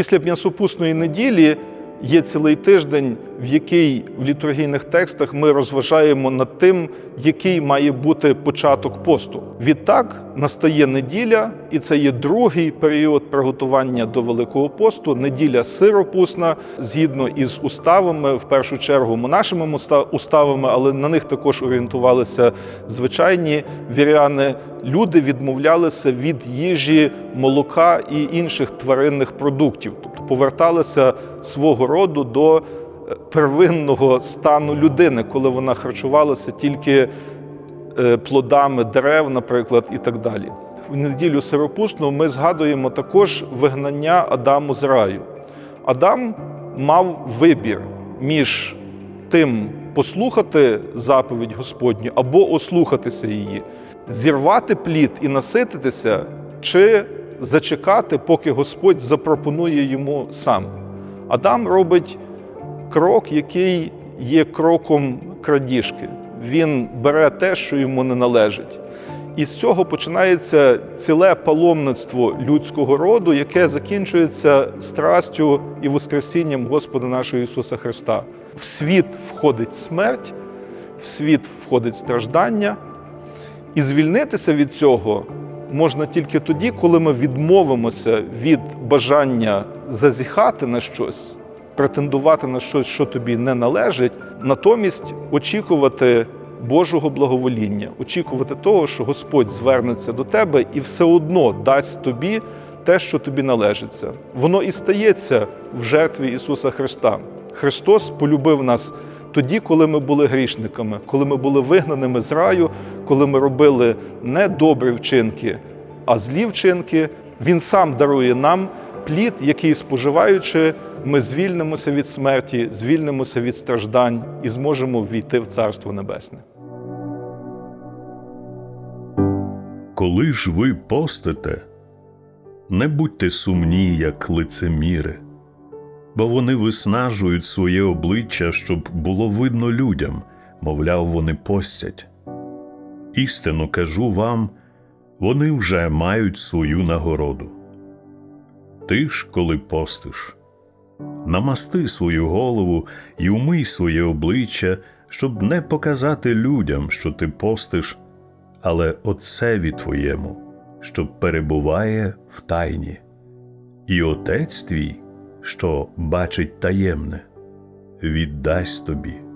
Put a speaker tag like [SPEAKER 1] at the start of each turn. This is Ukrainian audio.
[SPEAKER 1] Після м'ясопусної неділі є цілий тиждень, в який в літургійних текстах ми розважаємо над тим, який має бути початок посту. Відтак настає неділя, і це є другий період приготування до Великого посту. Неділя сиропусна, згідно із уставами, в першу чергу монашими уставами, але на них також орієнтувалися звичайні віряни. Люди відмовлялися від їжі, молока і інших тваринних продуктів, поверталися свого роду до е, первинного стану людини, коли вона харчувалася тільки е, плодами дерев, наприклад, і так далі. В неділю сиропусну ми згадуємо також вигнання Адаму з раю. Адам мав вибір між тим послухати заповідь Господню або ослухатися її, зірвати плід і насититися, чи зачекати, поки Господь запропонує йому сам. Адам робить крок, який є кроком крадіжки. Він бере те, що йому не належить. І з цього починається ціле паломництво людського роду, яке закінчується страстю і воскресінням Господа нашого Ісуса Христа. В світ входить смерть, в світ входить страждання, і звільнитися від цього можна тільки тоді, коли ми відмовимося від бажання зазіхати на щось, претендувати на щось, що тобі не належить, натомість очікувати Божого благовоління, очікувати того, що Господь звернеться до тебе і все одно дасть тобі те, що тобі належиться. Воно і стається в жертві Ісуса Христа. Христос полюбив нас тоді, коли ми були грішниками, коли ми були вигнаними з раю, коли ми робили не добрі вчинки, а злі вчинки. Він сам дарує нам плід, який споживаючи, ми звільнимося від смерті, звільнимося від страждань і зможемо ввійти в Царство Небесне.
[SPEAKER 2] Коли ж ви постите, не будьте сумні, як лицеміри, бо вони виснажують своє обличчя, щоб було видно людям, мовляв, вони постять. Істину кажу вам, вони вже мають свою нагороду. Ти ж, коли постиш, намасти свою голову і умий своє обличчя, щоб не показати людям, що ти постиш, але Отцеві твоєму, що перебуває в тайні. І Отець твій, що бачить таємне, віддасть тобі.